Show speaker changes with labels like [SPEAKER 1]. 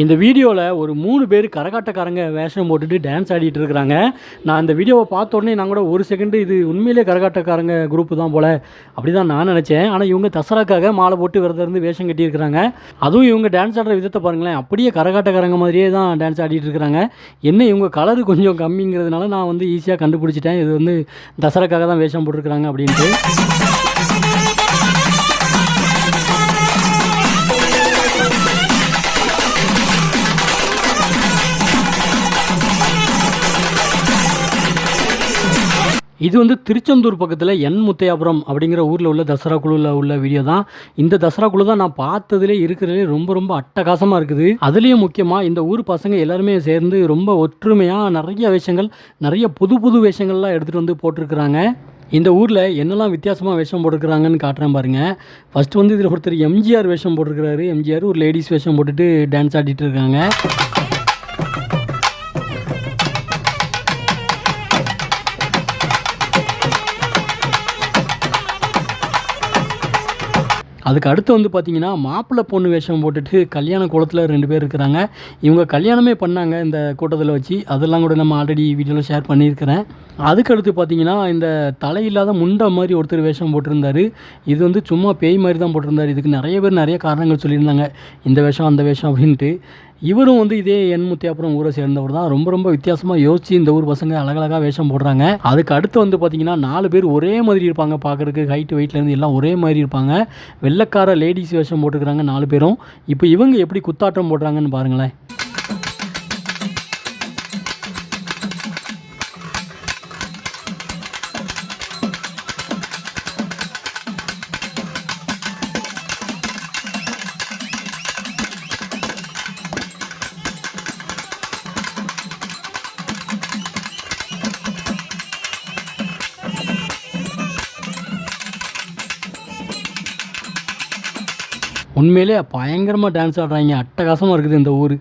[SPEAKER 1] இந்த வீடியோவில் ஒரு மூணு பேர் கரகாட்டக்காரங்க வேஷம் போட்டுட்டு டான்ஸ் ஆடிட்டு இருக்கிறாங்க. நான் இந்த வீடியோவை பார்த்த உடனே நான் கூட ஒரு செகண்டு இது உண்மையிலே கரகாட்டக்காரங்க குரூப்பு தான் போல். அப்படி தான் நான் நினச்சேன். ஆனால் இவங்க தசராக்காக மாலை போட்டு விரதம் இருந்து வேஷம் கட்டியிருக்கிறாங்க அதுவும் இவங்க டான்ஸ் ஆடுற விதத்தை பாருங்களேன். அப்படியே கரகாட்டக்காரங்க மாதிரியே தான் டான்ஸ் ஆடிட்டு இருக்கிறாங்க. என்ன இவங்க கலரு கொஞ்சம் கம்மிங்கிறதுனால நான் வந்து ஈஸியாக கண்டுபிடிச்சிட்டேன். இது வந்து தசராக்காக தான் வேஷம் போட்டிருக்கிறாங்க அப்படின்ட்டு. இது வந்து திருச்செந்தூர் பக்கத்தில் என் முத்தையாபுரம் அப்படிங்கிற ஊரில் உள்ள தசரா குழுவில் உள்ள வீடியோ தான். இந்த தசரா குழு தான் நான் பார்த்ததுலே இருக்கிறதுலே ரொம்ப ரொம்ப அட்டகாசமாக இருக்குது. அதுலேயும் முக்கியமாக இந்த ஊர் பசங்க எல்லாருமே சேர்ந்து ரொம்ப ஒற்றுமையாக நிறைய வேஷங்கள் நிறைய புது புது வேஷங்கள்லாம் எடுத்துகிட்டு வந்து போட்டிருக்கிறாங்க. இந்த ஊரில் என்னெல்லாம் வித்தியாசமாக வேஷம் போட்டிருக்கிறாங்கன்னு காட்டுறேன் பாருங்கள் ஃபஸ்ட்டு வந்து இதில் ஒருத்தர் எம்ஜிஆர் வேஷம் போட்டிருக்கிறாரு. எம்ஜிஆர் ஒரு லேடிஸ் வேஷம் போட்டுட்டு டான்ஸ் ஆடிட்டு இருக்காங்க. அதுக்கு அடுத்து வந்து பார்த்தீங்கன்னா மாப்பிள்ளை பொண்ணு வேஷம் போட்டுட்டு கல்யாண குளத்தில் ரெண்டு பேர் இருக்கிறாங்க. இவங்க கல்யாணமே பண்ணாங்க இந்த கூட்டத்தில் வச்சு. அதெல்லாம் கூட நம்ம ஆல்ரெடி வீடியோவில் ஷேர் பண்ணியிருக்கிறேன். அதுக்கு அடுத்து பார்த்தீங்கன்னா இந்த தலையில்லாத முண்டை மாதிரி ஒருத்தர் வேஷம் போட்டிருந்தார். இது வந்து சும்மா பேய் மாதிரி தான் போட்டிருந்தார். இதுக்கு நிறைய பேர் நிறைய காரணங்கள் சொல்லியிருந்தாங்க. இந்த வேஷம் அந்த வேஷம் அப்படின்ட்டு. இவரும் வந்து இதே எண்முத்தியாப்புறம் ஊரை சேர்ந்தவர் தான். ரொம்ப ரொம்ப வித்தியாசமாக யோசிச்சு இந்த ஊர் பசங்க அழகழகாக வேஷம் போடுறாங்க. அதுக்கு அடுத்து வந்து பார்த்தீங்கன்னா நாலு பேர் ஒரே மாதிரி இருப்பாங்க பார்க்குறதுக்கு ஹைட் வெயிட்லேருந்து எல்லாம் ஒரே மாதிரி இருப்பாங்க. வெள்ளைக்கார லேடிஸ் வேஷம் போட்டுக்கிறாங்க நாலு பேரும். இப்போ இவங்க எப்படி குத்தாட்டம் போடுறாங்கன்னு பாருங்களேன். உண்மையிலே பயங்கரமாக டான்ஸ் ஆடுறாங்க அட்டகாசமாக இருக்குது இந்த ஊர்.